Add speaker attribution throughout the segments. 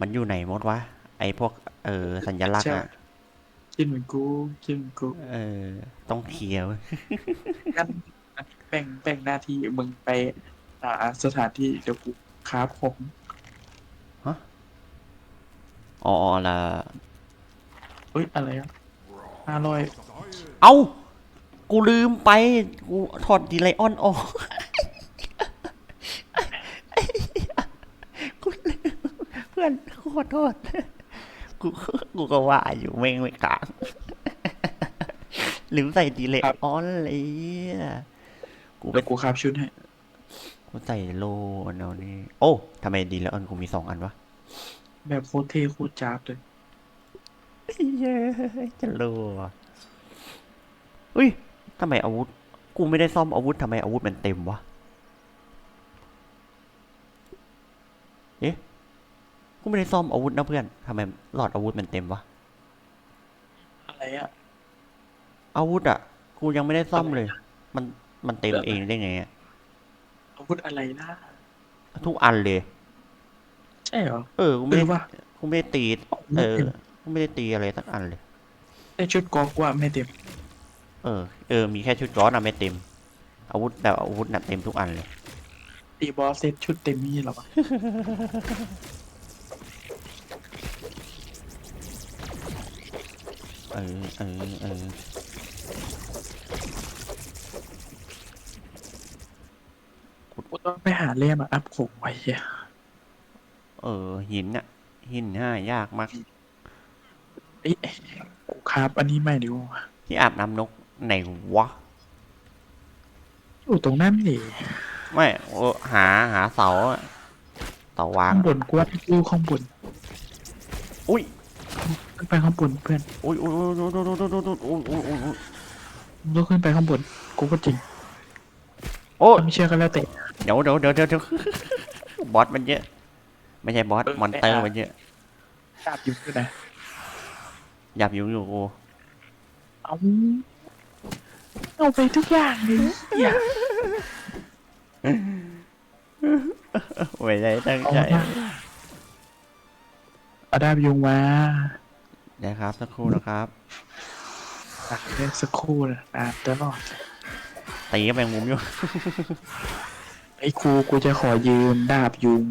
Speaker 1: มันอยู่ไหนหมดวะ ไอพวก เออ สัญลักษณ์อะ
Speaker 2: คิดเหมือนกูคิดเหมือนกู
Speaker 1: เออ ต้องเคลียร์เว้ย
Speaker 2: งั้นแบ่งแบ่งหน้าที่มึงไปหาสถานที่เดี๋ยวกูค้าผม
Speaker 1: อ๋อละ
Speaker 2: เฮ้ย อะไรอะห้าร้อย
Speaker 1: เอ้ากูลืมไป กูถอดดีไลออนออกกูลืมเพื่อนขอโทษ กูกูก็ว่าอยู่เม่งไม่กลางลืมใส่ดีเลย์ออนเลยอะกูไป
Speaker 2: เดี๋ยวกูค้าชุดให้
Speaker 1: กูใส่โลอันเอานี่โอ้ทำไมดีเลย์ออนกูมีสองอันวะ
Speaker 2: แบบโคตรเท่โคตรจ้าบเลย
Speaker 1: เย้จะโลอะอุ้ยทำไมอาวุธ กูไม่ได้ซ่อมอาวุธทำไมอาวุธมันเต็มวะ เอ๊ะกู ไม่ได้ซ่อมอาวุธนะเพื่อนทำไมหลอดอาวุธมันเต็มวะ
Speaker 2: อะไรอะ
Speaker 1: อาวุธอะ กูยังไม่ได้ซ่อมเลย มัน มันเต็มเองได้ไงอะ
Speaker 2: อาวุธอะไรล่ะ
Speaker 1: ทุกอันเลย
Speaker 2: ใช่เหรอ
Speaker 1: เออ กู
Speaker 2: เอ
Speaker 1: ไม่
Speaker 2: อ
Speaker 1: ได้
Speaker 2: ว่า
Speaker 1: กูไม่ได้ตี เออ กูไม่ได้ตีอะไรสักอันเลย
Speaker 2: แต่ชุดกอล์ฟว่าไม่เต็ม
Speaker 1: เออ เออ มีแค่ชุดก้อนอะไม่เต็ม อาวุธแต่อาวุธน่ะเต็มทุกอันเลย
Speaker 2: ตีบอสเซตชุดเต็มมี่หรอวะ
Speaker 1: เออเออเออ
Speaker 2: กูต้องไปหาเล่มาอัพของไว้เหี้ย
Speaker 1: เออ หินอะหินห้ายากมาก
Speaker 2: เอ้ยกูคราบอันนี้ไม่ดีกว่า
Speaker 1: ที่อาบน้ำนกไหนวะ
Speaker 2: อยู่ตรงนั้นดิ
Speaker 1: ไม่โอ้หาหาเสาอะเสาวาง
Speaker 2: ข้างบนกูว่ากูข้างบน
Speaker 1: อุ้ย
Speaker 2: ขึ้นไปข้างบนเพื่อน
Speaker 1: อุ้ยอุ้ยอุ้ยอุ้ยอุ้ยอุ้ยอุ้ยอุ้ยอุ้ยอุ้ยอุ้ย
Speaker 2: มึงก็ขึ้นไปข้างบน กูก็จริง
Speaker 1: โอ้
Speaker 2: ไม่เชื่อก็แล้วแต่
Speaker 1: เดี๋ยวเดี๋ยวเดี๋ยวเดี๋ยวเดี๋ยวบอสมันเยอะ ไม่ใช่บอส
Speaker 2: เออ
Speaker 1: มอนเตอร์
Speaker 2: ไม่อะ
Speaker 1: มันเยอะ
Speaker 2: ทราบอยู่ด้วยนะ
Speaker 1: หยับอยู่อยู่กู
Speaker 2: เอาเอาไปทุกอย่างเลยอย่า
Speaker 1: ไม่ได้ตั้ง
Speaker 2: เอา
Speaker 1: ใจ
Speaker 2: มาเอาดาบยุงมา
Speaker 1: นะครับสักครู่นะครับ
Speaker 2: อะเรียกสักครู่นะอ่านตลอด
Speaker 1: ตีกับแมงมุมอยู่
Speaker 2: ไอ้ครูกูจะขอยืมดาบยุง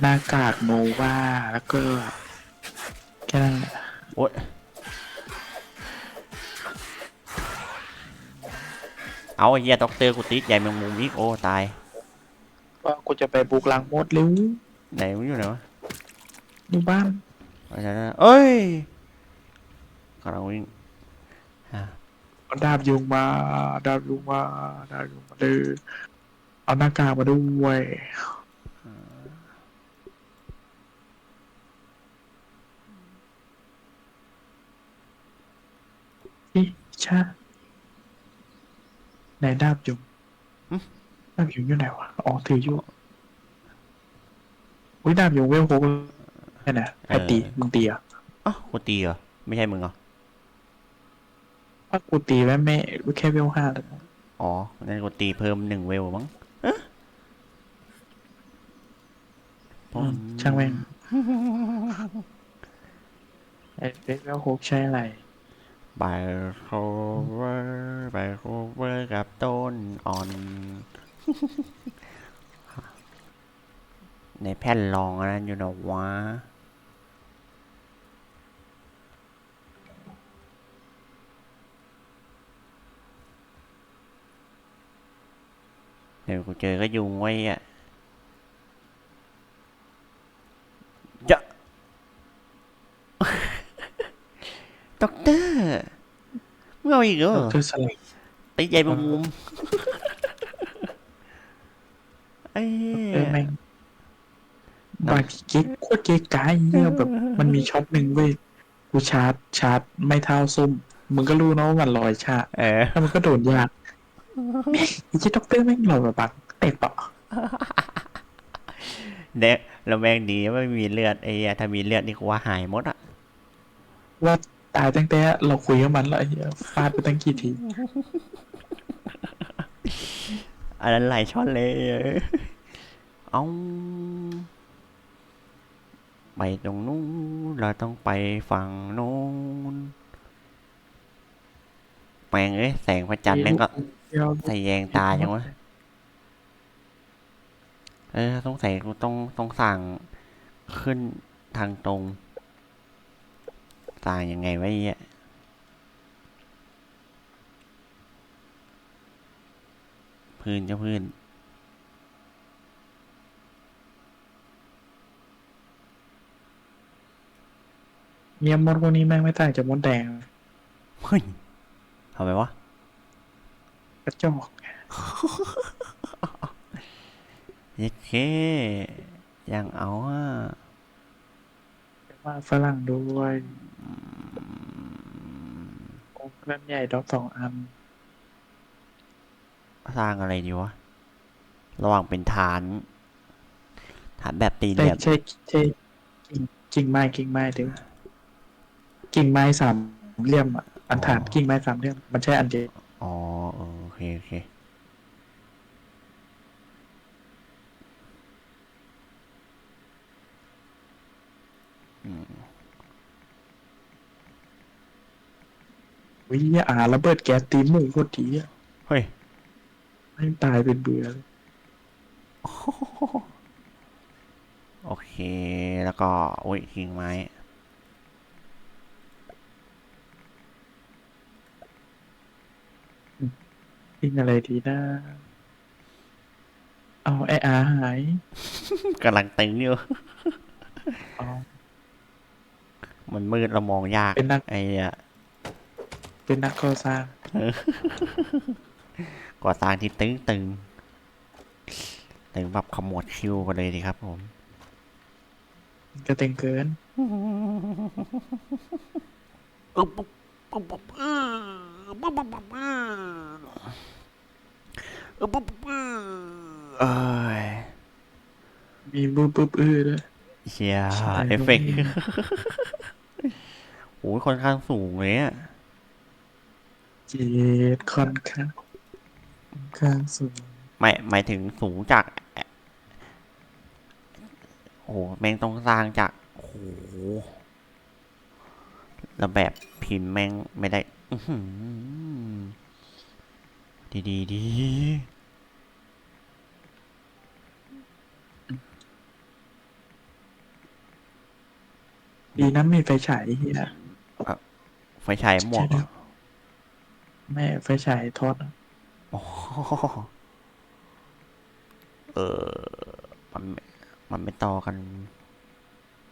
Speaker 2: หน้ากากโนวาแล้วก็แค่นั้นแหละ
Speaker 1: โอ๊ยเอาไอ้เหี้ยด็อกเตอร์กูติดใหญ่แมงมุมอีกโอ้ตาย
Speaker 2: ว่ากูจะไปบุกลังมดเร็ว
Speaker 1: ไหนมันอยู่ไหนวะ
Speaker 2: อยู่บ้าน
Speaker 1: ไปไหนนะเอ้ย กำลังวิ่งอะ
Speaker 2: เอาดาบยุงมา ดาบยุงมา ดาบยุงมาเลยเอาหน้ากากมาด้วยอิชาไหนดาบยุงดาบยุงอยู่ไหนวะอ๋อถืออยู่อุ้ยดาบยุงเวลโคกแค่ไหนใครตีมึงตีอะ
Speaker 1: อ้าวกูตีเหรอไม่ใช่มึงเหรอ
Speaker 2: ถ้ากูตีแม่แม่แค่เวลห้าแล้วนะ
Speaker 1: อ๋องั้นกูตีเพิ่มหนึ่งเวลมั้งเอ๊ะ
Speaker 2: อืมช่างแม่งไอ้เวลโคกใช้อะไร
Speaker 1: บายโคเวอร์บายโคเวอร์กับต้นอ่อน ในแผ่นรองอันนั้นอยู่นะวะ เดี๋ยวกูเจอก็ยุงไว้อะจะด็อกเตอร์มึงเอาอีกเหรอ
Speaker 2: คือสลับ
Speaker 1: ตีใหญ่บางมุมไอ้
Speaker 2: เออแม่งบางทีเก๊กโคตรเก๊กกายเนี่ยแบบ มันมีช็อตหนึ่งเว้ยกูชาร์จชาร์จไม่เท่าส้มมึงก็รู้นะว่ามันลอยชา
Speaker 1: เออ
Speaker 2: แล้วมันก็โดนยากแม่ง ไอ้เจ้าด็อกเตอร์แม่งหล่อแบบบักเต็เปาะ
Speaker 1: เนี่ยเราแม่งดีไม่มีเลือดไอ้เาถ้ามีเลือดนี่กูว่าหายหมดอะ
Speaker 2: ว่าตายตั้งแต่เราคุยกับมันแล้วไอ้เายฟาดไปตั้งกี่ที
Speaker 1: อันนั้นหลายช็อนเลย เอาไปตรงนู้นเราต้องไปฝั่งนู้นแปลงเอ้ยแสงพระจันทร์แม่งก็ ใส่แยงตายยังวะ เออต้องใส่กูต้องต้องสั่งขึ้นทางตรง ต่างยังไงไว้เนี่ยพื้นเจ้าพื้น
Speaker 2: เมียมดพวกนี้แม่งไม่ตายจะมดแดง
Speaker 1: เฮ้ยทำไมวะ
Speaker 2: ระจอก
Speaker 1: เยักเค่ยังเอาอ่
Speaker 2: ว่าฝรั่งด้วยองค์เล่มใหญ่ดอกสองอัน
Speaker 1: สร้างอะไรดีวะ ระหว่างเป็นฐาน ฐานแบบตีเหลี่ยม
Speaker 2: ใช่ใช่กิ่งไม้กิ่งไม้ถึงกิ่งไม้สามเหลี่ยมอันฐานกิ่งไม้สามเหลี่ยมมันใช่อันเดียว
Speaker 1: อ๋อ คโอเควิญญา
Speaker 2: อาระเบิดแก๊สตีมูโคตรดีอ่ย
Speaker 1: เฮ้ย
Speaker 2: ไม่ตายเป็นเบื่อเโอ
Speaker 1: เค แล้วก็ โอ้ยทิ้งไม้
Speaker 2: กินอะไรดีนะ เอาไออาหาย
Speaker 1: กำลังตึงอยู่
Speaker 2: เมั
Speaker 1: นมืดเรามองยาก
Speaker 2: เป็นนัก
Speaker 1: ไอ้เป็
Speaker 2: นนักก่อสร้าง
Speaker 1: ก่อสร้างที่ตึงตึงตึงแบบขมวดคิวกันเลยดีครับผม
Speaker 2: กระเตงเกิน
Speaker 1: อ เอ้ย
Speaker 2: มีบูบบูบอื้อด้วย
Speaker 1: เชีย
Speaker 2: ใช่
Speaker 1: เอฟเฟกต์โอ้ยค่อนข้างสูงเลยอะ
Speaker 2: เจ็ดค่อนข้างค่อนข้างสูง
Speaker 1: ไม่ยหมายถึงสูงจาก โอ้โหแม่งต้องสร้างจาก โอ้โหแล้วแบบพิมพ์แม่งไม่ได้ ดีดีดี
Speaker 2: ดีนะมีไฟฉายเฮีย
Speaker 1: ไฟฉายหมวก
Speaker 2: เไม่ไฟฉายทอด
Speaker 1: โอ้เออ มันมันไม่ต่อกัน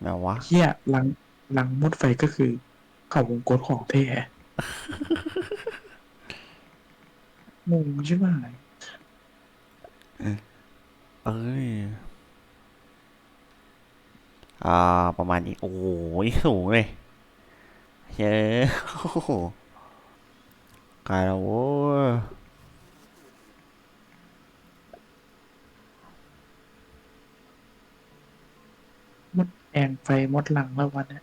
Speaker 1: แบบวะ
Speaker 2: เฮียหลังหลังมุดไฟก็คือ เขาวงกดของเท่ งงใช่ไหม
Speaker 1: เอ้ย อ่า ประมาณนี้ โอ้ยสูงเลยเย้โอ้ายแล้วโว้
Speaker 2: มดแองไฟมดหลังแล้ววันเนี้ย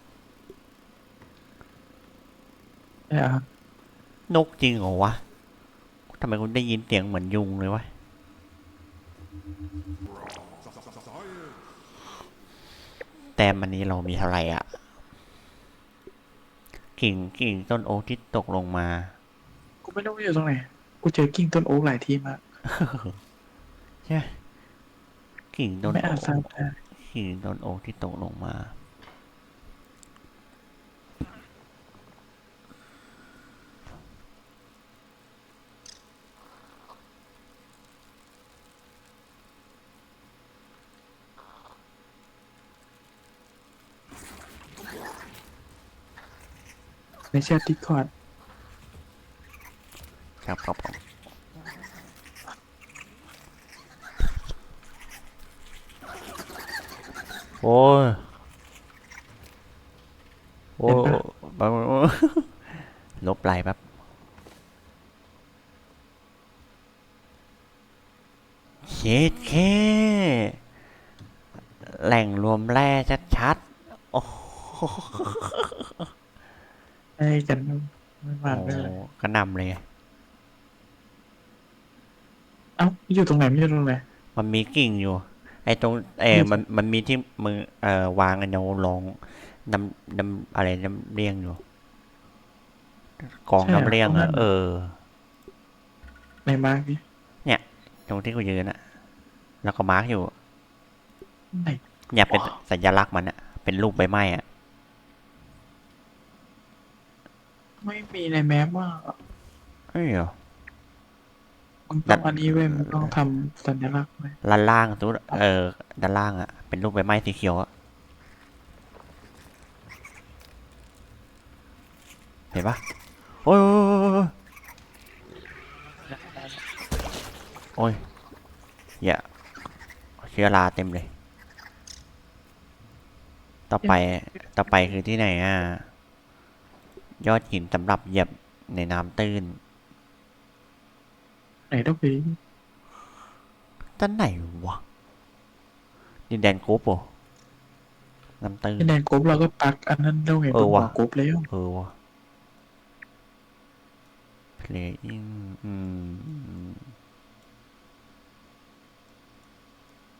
Speaker 1: ไม่
Speaker 2: เอา
Speaker 1: นกจริงเหรอวะทำไมคุณได้ยินเสียงเหมือนยุงเลยวะแต่มันนี้เรามีเท่าไหร่อะ กิ่งกิ่งต้นโอ๊กที่ตกลงมา
Speaker 2: กูไม่รู้ว่าอยู่ตรงไหน กูเจอกิ้งต้นโอ๊กหลายที่มาก
Speaker 1: ใช่ไหมกิ่งต้น
Speaker 2: ไม่
Speaker 1: โอ๊
Speaker 2: อาจ
Speaker 1: ก
Speaker 2: ทราบได้
Speaker 1: กิ่งต้นโอ๊กที่ตกลงมา
Speaker 2: ในแชทดิคอร์ด
Speaker 1: ครับครับผมโอ้ยโอ้บนึงลบไหลแป๊บเช็ดแค่แหล่งรวมแร่ชัดๆ โอ้ โห
Speaker 2: ไอ้กันไม่มาเลย
Speaker 1: ก็นำเลย
Speaker 2: เอ้าอยู่ตรงไหนไม่อยู่ตรงไหน
Speaker 1: มันมีกิ่งอยู่ ไอ้ตรงเออมันมันมีที่มือเอ่อวางอันเนาลองน้ำน้ำอะไรน้ำเลี้ยงอยู่กองน้ำเลี้ยงอะเออ
Speaker 2: ในมาร์กนี่
Speaker 1: ตรงที่กูยืนอะแล้วก็มาร์กอยู่
Speaker 2: ไหน
Speaker 1: เนี่ยเป็นสัญลักษณ์มันอะเป็นรูปใบไม้อะ
Speaker 2: ไม่มีในแมปว่า
Speaker 1: เอ้ยเหรอ
Speaker 2: มึงต้องอันนี้เว้ยมึงต้องทำสัญลักษณ์ไว้
Speaker 1: ด้านล่างตัวเออด้านล่างอะเป็นรูปใบไม้สีเขียวอะเห็นปะโอ้ยโอ้ยโอ้ยโอ้ยอย่าเชื้อราเต็มเลย ต่อไปต่อไปคือที่ไหนอะ ยอดหินสำหรับเหยียบในน้ำตื้น
Speaker 2: ไหนต้องไป
Speaker 1: ด้านไหนวะดินแดนโกบเหรอน้ำตื้น
Speaker 2: ที่แดนกรุ๊ปเราก็ปักอันนั้นเราเห็น
Speaker 1: เออ
Speaker 2: ตรง
Speaker 1: ว่ะ
Speaker 2: หัวกรุ๊ปแล้ว
Speaker 1: เออวะ playing อืม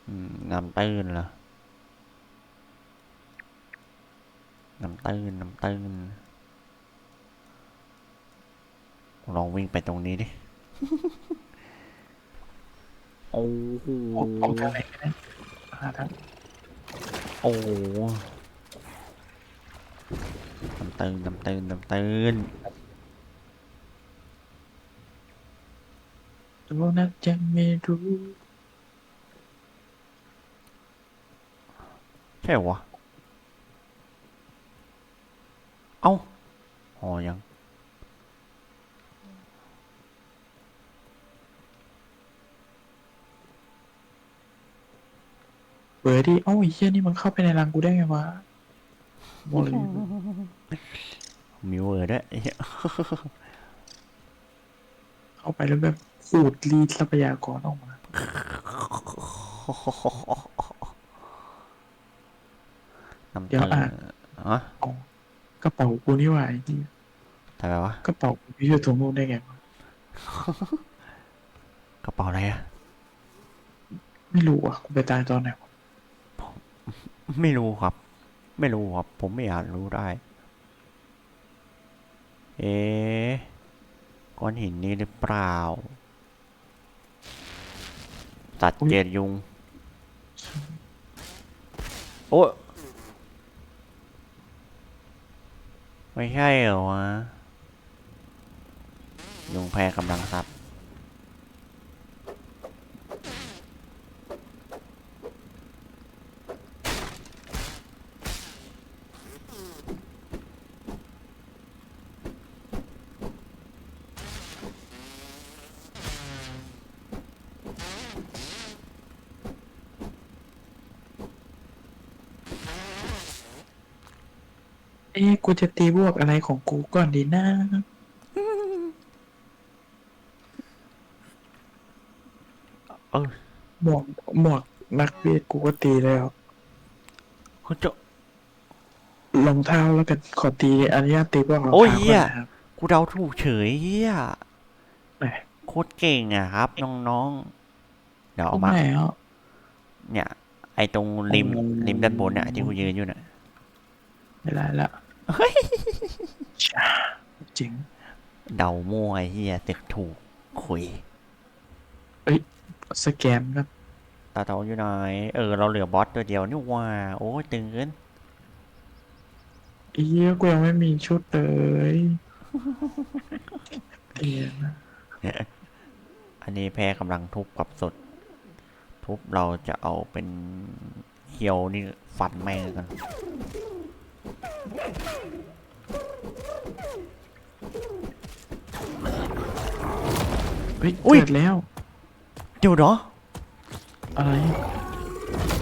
Speaker 1: อืมน้ำตื้นเหรอน้ำตื้นน้ำตื้น ลองวิ่งไปตรงนี้ดิ โอ้โห
Speaker 2: ออกออกทางไหนกันนะหาทาง
Speaker 1: โอ้โหน้ำตื้นน้ำตื้นน้ำตื้น
Speaker 2: ตัวนั้นจะไม่รู้
Speaker 1: ใช่เหรอวะเอ้าอ๋อยัง
Speaker 2: เบอร์ดี้เอ้าไอ้เหี้ยนี่มันเข้าไปในรังกูได้ไงวะบอกเลย
Speaker 1: มีเวอร์ด้วย
Speaker 2: เข้าไปแล้วแบบขูดรีดทรัพยากรออกมา
Speaker 1: น้ำ
Speaker 2: เดี๋ยว
Speaker 1: ตื้น
Speaker 2: อะ
Speaker 1: อะ
Speaker 2: เอากระเป๋ากูนี่หว่าไอ้ที่
Speaker 1: ทำไมวะ
Speaker 2: กระเป๋ากูอยู่ตรงนู้นได้ไงวะ
Speaker 1: กระเป๋าอะไรอะ
Speaker 2: ไม่รู้อะกูไปตายตอนไหนวะ
Speaker 1: ไม่รู้ครับ ไม่รู้ครับ ผมไม่อาจรู้ได้ เอ๊ก้อนหินนี่หรือเปล่า ตัดเจดยุง โอ้ไม่ใช่เหรอวะยุงแพ้กำลังทรัพย์
Speaker 2: เอ๊ะกูจะตีบวกอะไรของกูก่อนดีนะ
Speaker 1: เออ
Speaker 2: หมวกหมวกนักเวทกูก็ตีแล้ว
Speaker 1: คุณเจ้าร
Speaker 2: องเท้าแล้วกันขอตีอนุญาตตีบวกรอง
Speaker 1: โอ้ย
Speaker 2: เท้า
Speaker 1: เหี้
Speaker 2: ก่อยนนะครับ
Speaker 1: กูเดาถูกเฉยเฮีย
Speaker 2: ไหน
Speaker 1: โคตรเก่งอะครับ น้องๆ เดี๋ยว
Speaker 2: ตร
Speaker 1: เอา
Speaker 2: ง
Speaker 1: มา
Speaker 2: ไหนอะ
Speaker 1: เนี่ย ไอตรงริม
Speaker 2: โอ้
Speaker 1: ริมด้านบนน่ะที่กูยืนอยู่น่ะ
Speaker 2: ไม่ได้ละช้าจริง
Speaker 1: เดามั่วไอ้เฮียตึกถูกคุย
Speaker 2: สแกนครับ
Speaker 1: ตาเตาอยู่ไหนเออเราเหลือบอสตัวเดียวนี่ว่าโอ้ยตึงเกิน
Speaker 2: เอี้ยกูยังไม่มีชุดเลยเอียนะ
Speaker 1: อันนี้แพ้กำลังทุบกับสด ทุบเราจะเอาเป็นเคียวนี่ฟันแม่งกัน
Speaker 2: เฮ้ย
Speaker 1: อุ๊ย
Speaker 2: เกิดแล้ว
Speaker 1: เดี๋ยวเนาะ
Speaker 2: อะไร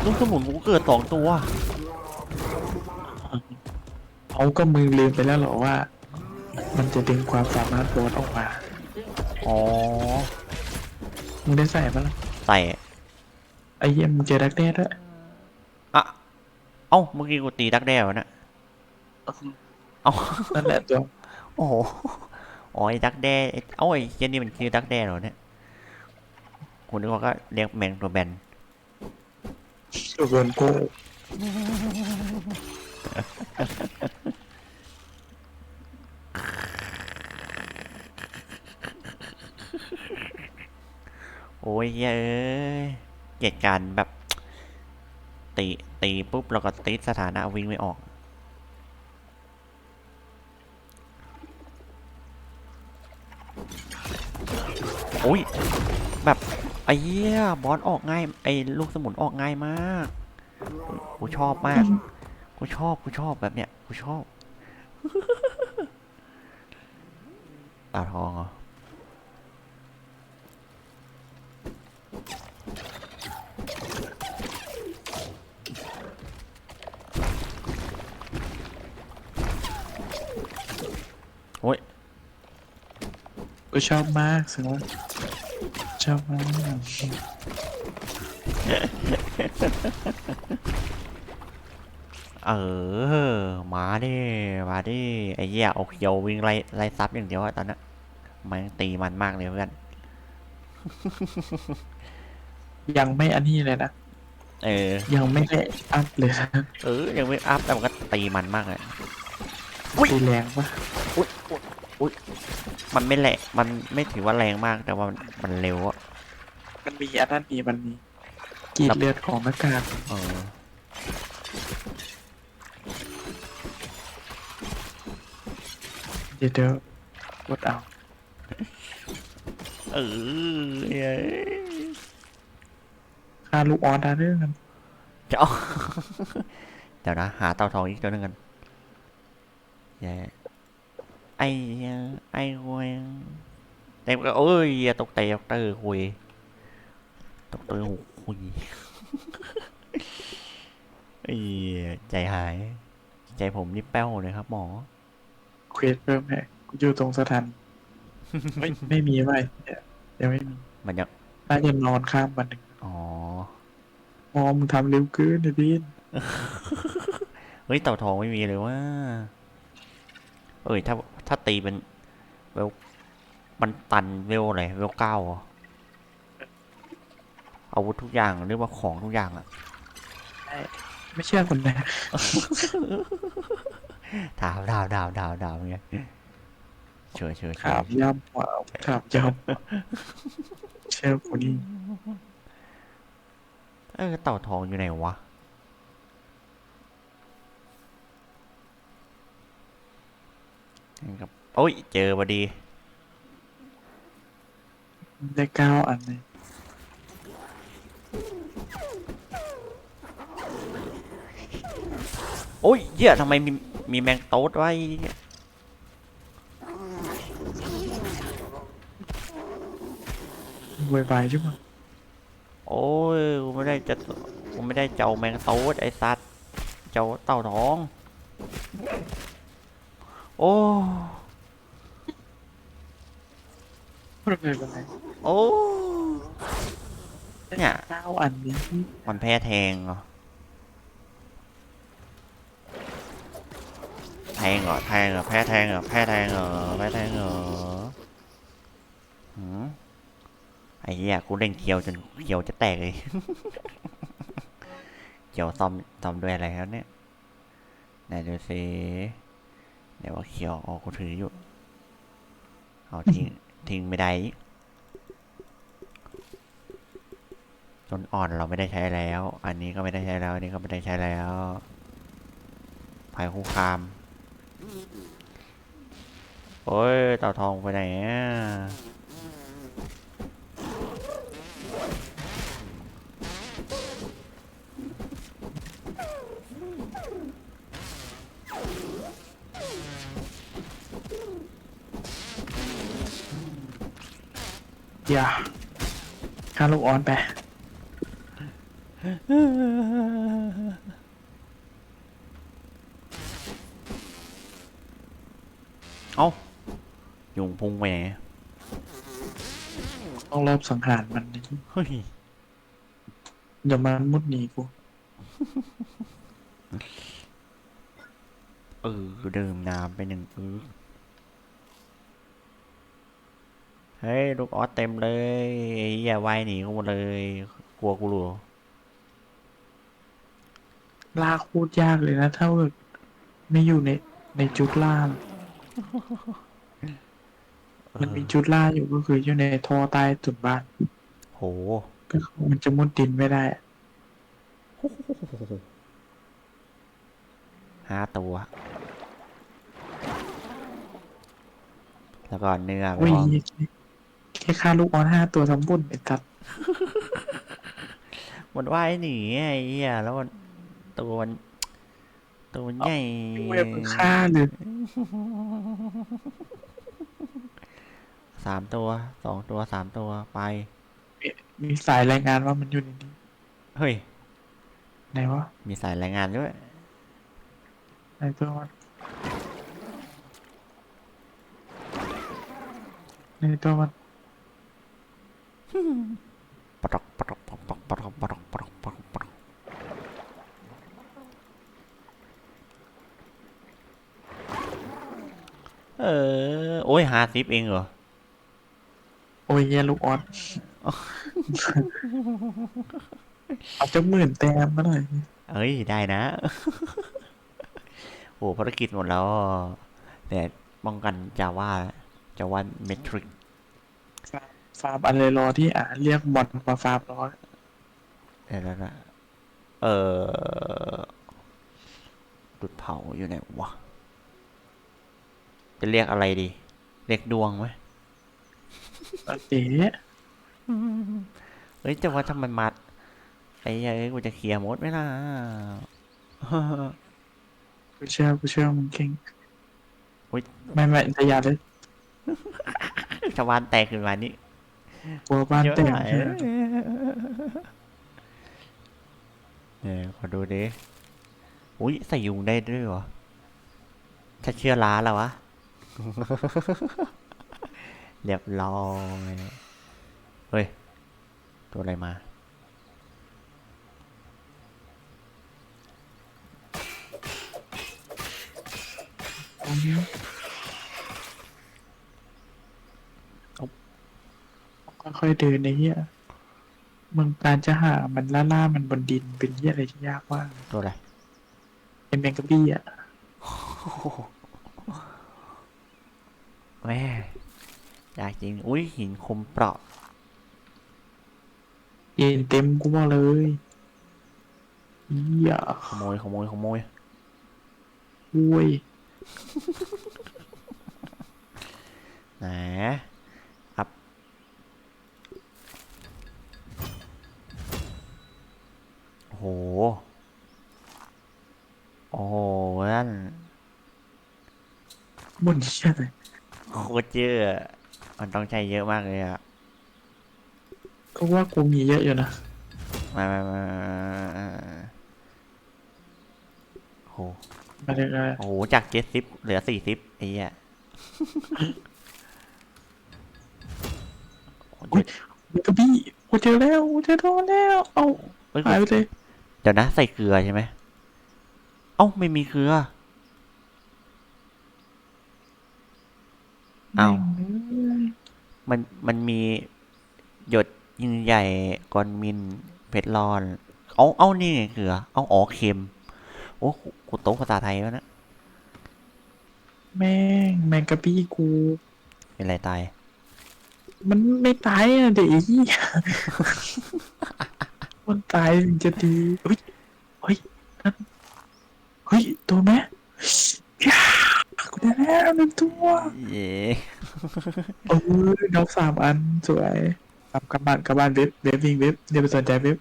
Speaker 1: ลูกสมุนกูเกิดสองตัว
Speaker 2: เอาก็มึงลืมไปแล้วเหรอว่า มันจะดึงความสามารถบอสออกมา
Speaker 1: อ๋อ
Speaker 2: มึงได้ใส่ปะล่ะ
Speaker 1: ใส่
Speaker 2: ไอ้เหี้ยมึงเจอดักแด้ด้วย
Speaker 1: อะเอ้า เมื่อกี้กูตีดักแด้วะนะ เอ้า
Speaker 2: นั่นแหละตัว
Speaker 1: โอ้โหอ๋อไอ้ดักแด้ไอ้เอ้าไอ้เจนนี่มันคือดักแด้เหรอเนี่ยคุณนึกว่าก็เรียกแมงตัวแบน
Speaker 2: ตัวเกินโก้
Speaker 1: โอ้ยเฮ้ยเอ้ยเหตุการณ์แบบตีตีปุ๊บแล้วก็ติดสถานะวิ่งไม่ออก โอ้ย แบบไอ้เหี้ยบอสออกง่าย ไอ้ลูกสมุนออกง่ายมาก กูชอบมาก กูชอบ กูชอบแบบเนี้ย กูชอบตาทองเหรอ
Speaker 2: ชอบมากสิวะชอบมาก
Speaker 1: เออ มาดิ มาดิ ไอ้เหี้ยเอาเขียววิ่งไล่ไล่ซับอย่างเดียวอะตอนนั้นมันตีมันมากเลยเพื่อน
Speaker 2: ยังไม่อันนี้เลยนะ
Speaker 1: เออ
Speaker 2: ยังไม่ได้อัพเลยนะ
Speaker 1: เออ ยังไม่อัพแต่มันก็ตีมันมากเลยอุ๊ย
Speaker 2: ตีแรงปะ
Speaker 1: อุ๊ยอุ๊ยอุ๊ย มันไม่แหละมันไม่ถือว่าแรงมากแต่ว่ามันมันเร็วอะ
Speaker 2: มันมีอันนั้นมีมันมีกรีดเลือดของหน้ากาก
Speaker 1: เออ
Speaker 2: เดี๋ยวเดี๋ยวกดเอา
Speaker 1: เออเอ้ย
Speaker 2: ค่าลูกออสได้เรื่องกัน
Speaker 1: จะเอาเดี๋ยวนะหาเต่าทองอีกตัวหนึงกันแย่ ไอ้เหี้ยไอ้คุยเต็มก็เอ้ยอย่าตกใจตกเตอร์คุยตกเตอร์คุยไอ้เหี้ยใจหาย ใจผมนี่แป้วเลยครับหมอ
Speaker 2: เควสเพิ่มให้กูอยู่ตรงสถานไม่ไม่มีไว้เนี่ยยังไม่มี
Speaker 1: มันยัง
Speaker 2: น่าจะนอนข้ามวันหนึ่ง
Speaker 1: อ๋อ
Speaker 2: มอมึงทำเร็วเกินไอ้บีน
Speaker 1: เฮ้ยเต่าทองไม่มีเลยว่า เอ้ยถ้า ถ้าตีเป็นเวลมันตันเวลอะไรเวลเก้าเหรออาวุธทุกอย่างเรียกว่าของทุกอย่างอะ
Speaker 2: ไม่เชื่อคนนะ
Speaker 1: ถามดาวดาวดาวดาวเงี้ยเชื่อเชื่อเชื่
Speaker 2: ถา
Speaker 1: อ
Speaker 2: มย้ำว่าถามย้ำเชื่อคนนี้
Speaker 1: เออเต่าทองอยู่ไหนวะ ครับโอ้ย เจอพอดี
Speaker 2: ได้เก้าอันเลย
Speaker 1: โอ้ยเหี้ยทำไมมีมีแมงโต๊ดไว้
Speaker 2: วายบายใช่ไหม
Speaker 1: โอ้ยกูไม่ได้จะกูไม่ได้เจ้าแมงโต๊ดไอ้สัตว์เจ้าเต่าทอง โอ้
Speaker 2: ไม่เป็นไร
Speaker 1: โอ้เนี่ย
Speaker 2: เก้าอันนี้
Speaker 1: มันแพ้แทงเหรอแทงเหรอแทงเหรอแพ้แทงเหรอแพ้แทงเหรอแพ้แทงเหรอหืมไอ้เหี้ยกูเล่นเคียวจนเคียวจะแตกเลยเคียวซ่อมซ่อมด้วยอะไรแล้วเนี่ยไหนดูสิ เดี๋ยวว่าเคียวออกกูถืออยู่ เอาทิ้งทิ้งไม่ได้อีกจนอ่อนเราไม่ได้ใช้แล้ว อันนี้ก็ไม่ได้ใช้แล้ว อันนี้ก็ไม่ได้ใช้แล้วภัยคุกคาม โอ้ยเต่าทองไปไหนอะ
Speaker 2: อย่าค่าลูกออนไป
Speaker 1: เอ้ายุงพุ่งไปไหน
Speaker 2: ต้องรอบสังหารมันนะ
Speaker 1: เฮ้ย
Speaker 2: เดี๋ยวมันมุดหนีกู
Speaker 1: เออดื่มน้ำไปหนึ่งอึก เฮ้ย ลูกออสเต็มเลยไอ้เหี้ยว่ายหนีกูหมดเลย กลัวกูหลัว
Speaker 2: ลากโคตรยากเลยนะ ถ้าแบบไม่อยู่ในในจุดล่างมันมีจุดล่าอยู่ก็คืออยู่ในท่อใต้ตุ่นบ้าน
Speaker 1: โห
Speaker 2: ก็คือมันจะมุดดินไม่ได้อะ
Speaker 1: ห้าตัว แล้วก็เนื้อ
Speaker 2: โอ้ย
Speaker 1: พร้อม
Speaker 2: แค่ฆ่าลูกออนห้าตัวทั้งบุญเป็นตัด
Speaker 1: มันว่ายหนีไอ้เหี้ยแล้วมันตัวมันตัวมันใหญ่
Speaker 2: เว็บมันฆ่าหรือ
Speaker 1: สามตัวสองตัวสามตัวไป
Speaker 2: มีสายรายงานว่ามันอยู่ในนี้
Speaker 1: เฮ้ย
Speaker 2: ไหนวะ
Speaker 1: มีสายรายงานด้วย
Speaker 2: ไหนตัวมันในตัวมัน
Speaker 1: ปะตอกปะตอกปะตอกปะตอกปะตอกปะตอกปะตอกปะตอกเออ โอ้ยหาซิปเองเหรอ
Speaker 2: โอ้ยแย่ลูกออนเอาจะหมื่นแต้มมาหน่อย
Speaker 1: เอ้ย ได้นะ โอ้ภารกิจหมดแล้วแต่ป้องกันจาว่าจาว่าเมทริก
Speaker 2: ฟาร์มอะไรรอที่อ่าเรียกบอลมาฟาร์มรอ
Speaker 1: เดี๋ยวนะนะเออดุดเผาอยู่ไหนวะ จะเรียกอะไรดี เรียกดวงไหม
Speaker 2: เอ๋
Speaker 1: เฮ้ย แต่ว่าถ้ามันมัด ไอ้เหี้ยเอ้ยกูจะเคลียร์หมดไหมล่ะ
Speaker 2: กูเชื่อกูเชื่อมึงเก่ง
Speaker 1: อุ๊ย
Speaker 2: ไม่ไม่แต่อยาเลย
Speaker 1: ชาวบ้านแตกขึ้นมานี่
Speaker 2: กลัวบ้าน
Speaker 1: เยอะ
Speaker 2: แตก
Speaker 1: หน่อย
Speaker 2: ใช่ไหม
Speaker 1: เนี่ยขอดูดิ อุ้ยใส่ยุงได้ด้วยเหรอถ้าเชื่อล้าแล้ววะ เรียบร้อย เฮ้ย ตัวอะไรมา
Speaker 2: ตรงนี้ ค่อยๆเดินในเหี้ยมึงการจะหามันล่าล่ามันบนดินเป็นเหี้ยอะไรที่ยากมาก
Speaker 1: ตัวอะไร
Speaker 2: ไอแมงกะบี้อะ
Speaker 1: แม่อยากจริงอุ้ยหินคมเปราะ
Speaker 2: เย็นเต็มกูบอกเลยเหี้ย
Speaker 1: ขโมยขโมยขโมย
Speaker 2: อุ้ย
Speaker 1: ไหน โอ้โห โอ้โหนั่น
Speaker 2: บนเหี้ยเลย
Speaker 1: โคตรเยอะอะมันต้องใช้เยอะมากเลยอะ
Speaker 2: ก็ว่ากูมีเยอะอยู่นะ
Speaker 1: มามามาโอ้โห
Speaker 2: มาเลยเลย
Speaker 1: โอ้โห จากเจ็ดสิบเหลือสี่สิบไอ้เหี้ย
Speaker 2: แมงกะบี้กูเจอแล้วกูเจอโดนแล้ว เอา
Speaker 1: เอ้ย
Speaker 2: หายไปเลย
Speaker 1: เดี๋ยวนะ ใส่เกลือใช่ไหม เอ้า ไม่มีเกลือ เอามัน มันมี หยดยิงใหญ่กอนมินเผ็ดร้อน เอาเอานี่ไงเกลือ เอาอ๋อเค็ม โอ้กูโต๊ะภาษาไทยวะนะ
Speaker 2: แม่ง แมงกะบี้กู
Speaker 1: เป็นไรตาย
Speaker 2: มันไม่ตายอะเด็กเหี้ ยมันตายถึงจะดีเฮ้ยเฮ้ยนั่นเฮ้ยตัวแม่ย่ากูได้แล้วหนึ่งตัว
Speaker 1: เย้
Speaker 2: เออนกสามอันสวยกลับกลับบ้านกลับบ้านเว็บเว็บวิ่งเว็บเดี๋ยวไปสนใจเว็บ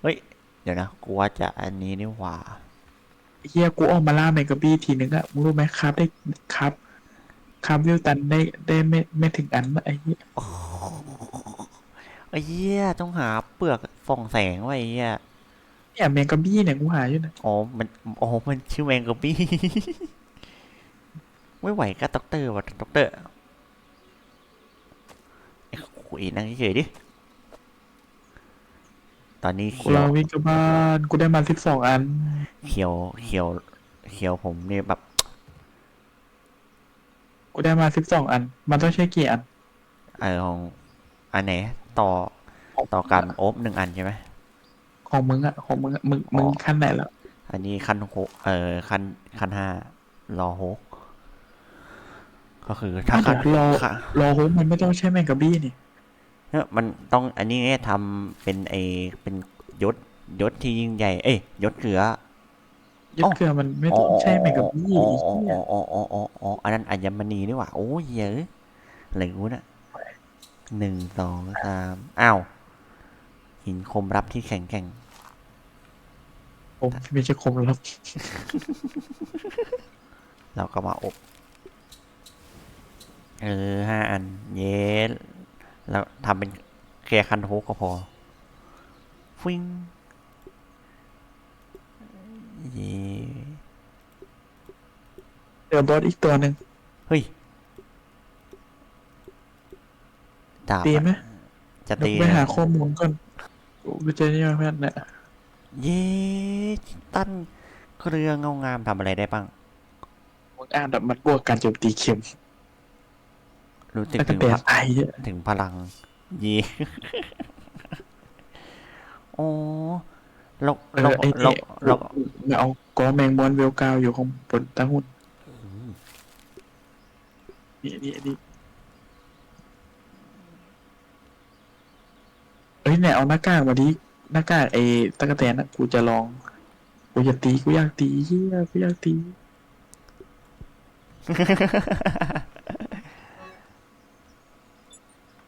Speaker 1: เฮ้ย เดี๋ยวนะกูว่าจะอันนี้นี่หว่า
Speaker 2: เฮียกูออกมาล่าแมงกะบี้ทีนึงอะมึงรู้ไหมครับได้ครับ ครับวิวตันได้ได้ไม่ไม่ถึงอันอะไอ้เหี้ย
Speaker 1: ไอ้เหี้ยต้องหาเปลือกส่องแสงไว้ไอ้เหี้ย
Speaker 2: เนี่ยแมงกะบี้เนี่ยกูหาอยู่นะ
Speaker 1: อ๋อมันอ๋อมันชื่อแมงกะบี้ ไม่ไหวก็ด็อกเตอร์ว่ะด็อกเตอร์ไอ้คุยนั่งเฉยๆดิ ตอนนี้
Speaker 2: กู
Speaker 1: เขียว
Speaker 2: เราวิ่งกลับบ้านกูได้มาสิบสองอัน
Speaker 1: เขียวเขียวเขียวผมเนี่ยแบบ
Speaker 2: กูได้มาสิบสองอัน มันต้องใช้กี่อัน
Speaker 1: เออของอันไหน ต่อต่อกันโอบหนึ่งอันใช่ไหม
Speaker 2: ของมึงอะของมึงอะมึงมึง
Speaker 1: อ๋อ
Speaker 2: ขั้นไหนแล้ว
Speaker 1: อันนี้ขั้นหกเออขั้นขั้นห้ารอหกก็คือถ้า
Speaker 2: ถ้า
Speaker 1: ขั้น
Speaker 2: เดี๋ยวรอ
Speaker 1: ค่ะ
Speaker 2: รอโฮมมันไม่ต้องใช้แมงกะบี้นี่
Speaker 1: เนี่ยมันต้องอันนี้เนี่ยทำเป็นไอเป็นยศยศที่ยิ่งใหญ่เอ้ยยศเกลือ
Speaker 2: ยึดเกลือมันไม่ต้องใช้แมงกะบี้
Speaker 1: อ๋อ
Speaker 2: ไอ้
Speaker 1: อ๋อ
Speaker 2: เหี้ย
Speaker 1: อ๋ออ๋ออ๋ออ๋ออันนั้นอัญมณีนี่หว่าโอ้ยเยอะอะไรกูน่ะ หนึ่งสองสามอ้าวหินคมรับที่แข็งแกร่ง
Speaker 2: ผมไม่ใช่คมลับ
Speaker 1: เราก็มาอบ เออห้าอัน เย้แล้วทำเป็นแค่คันโฮกก็พอ ฟิงเย้
Speaker 2: เจอบอสอีกตัวหนึ่ง
Speaker 1: เฮ้ย ดาบ
Speaker 2: ตีไหม
Speaker 1: อะจะ
Speaker 2: เดี๋ยว
Speaker 1: ตี
Speaker 2: กูไปหาข้อมูลก่อนกูจะนี่มาเพื่อนเนี่ย
Speaker 1: เย้ตั้นเครือเงางามทำอะไรได้บ้าง
Speaker 2: มึงอ่านแบบมันบวกการโจมตีเข็ม
Speaker 1: รู้สึก
Speaker 2: แล้วก็
Speaker 1: ถึง
Speaker 2: แปล
Speaker 1: พะ
Speaker 2: ไอเยอะ
Speaker 1: ถึงพลังเย่โอ้เรา
Speaker 2: เอ
Speaker 1: เรา
Speaker 2: อไอ้
Speaker 1: เรา
Speaker 2: เนี่ย
Speaker 1: เรา
Speaker 2: เราเอากอแมงมอนเวลกาวอยู่ของบนตาหุ่นนี่นี่นี่ เอ้ยเนี่ยเอาหน้ากากมาดิหน้ากากไอ้ตะกะแตนนะกูจะลองกูจะตีกูอยากตีเฮียกูอยากตี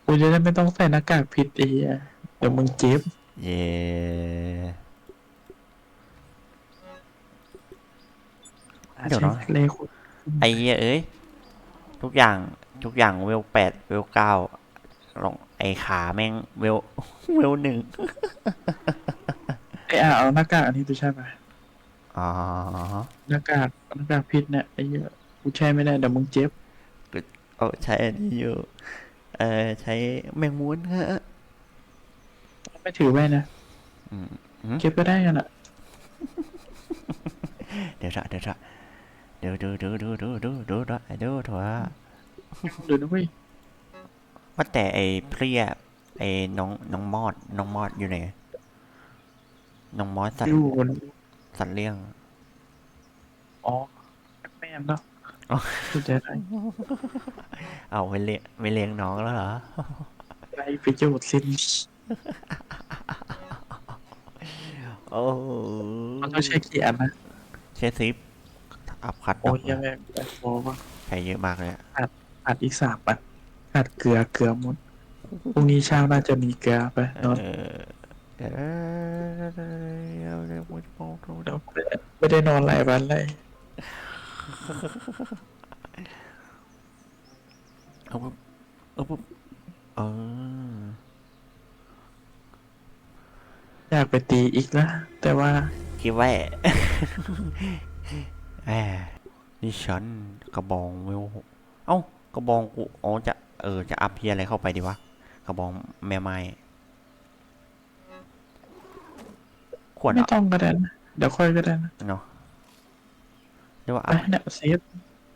Speaker 2: กูจะได้ไม่ต้องใส่หน้ากากผิดไอ้เหี้ยเดี๋ยวมึงเจ็บ
Speaker 1: เย่เดี๋ยวนะ
Speaker 2: ใช้เลข
Speaker 1: ไอ้เหี้ยเอ้ย ทุกอย่างทุกอย่างเวลแปดเวลเก้าลอง ไอ้ขาแม่งเวลเวลหนึ่ง
Speaker 2: ไอ้อะเอาหน้ากากอันนี้ตัวใช่ปะ
Speaker 1: อ๋อ
Speaker 2: หน้ากากหน้ากากพิษเนี่ยไอ้เหี้ยกูใช้ไม่ได้เดี๋ยวมึงเจ็บ
Speaker 1: เออใช้อันนี้อยู่ เออใช้แมงมุนฮะ
Speaker 2: ไม่ถือไว้นะ
Speaker 1: อืม
Speaker 2: เก็บก็ได้กันอะ
Speaker 1: เดี๋ยวจะเดี๋ยวจะเดี๋ยวดูดูดูดูดูดูดูดูดูว่า
Speaker 2: เดี๋ยวนะเว้ย
Speaker 1: ว่าแต่ไอ้เพลียไอ้น้องน้องมอดน้องมอดอยู่ไหนน้องมอดสัต
Speaker 2: อ
Speaker 1: ว์
Speaker 2: ยู่บน
Speaker 1: สัตว์เลี้ยง
Speaker 2: อ๋อแม่นเนาะ
Speaker 1: อ๋อ
Speaker 2: กูจะได้
Speaker 1: เอาไปเลี้ยงไปเลี้ยงน้องแล้วเหรอ
Speaker 2: ไรประโยชน์สิ้น
Speaker 1: โอ้
Speaker 2: มันต้องใช้กี่อันนะ
Speaker 1: ใช้ซิปอัพคัด
Speaker 2: โอ้ยยังไงแต่พอว่า
Speaker 1: ใช้เยอะมากเลยอะ
Speaker 2: ขาดอีกสามอัน ขาดเกลือเกลือหมดพรุ่งนี้เช้าน่าจะมีเกลือไปนอน
Speaker 1: เออเออเดี๋ยวเดี๋ยวผมจะบอกดู
Speaker 2: เดี๋ยวไม่ได้นอนหลายวันเลย
Speaker 1: เอาปุ๊บเอาปุ๊บเออ
Speaker 2: อยากไปตีอีกแล้วแต่ว่า
Speaker 1: คิดว่าแหมนี่ฉันกระบองเวลหกเอ้ากระบองกูอ๋อจะ เออ จะอัพเพียอะไรเข้าไปดีวะกระบองแม่ไม้ขวด
Speaker 2: ไม่
Speaker 1: อะ
Speaker 2: ต้องก็ได้นะเดี๋ยวค่อยก็ได้นะ
Speaker 1: เนาะเรียกว่า
Speaker 2: ไป
Speaker 1: อัพ
Speaker 2: เนี่ยเซฟ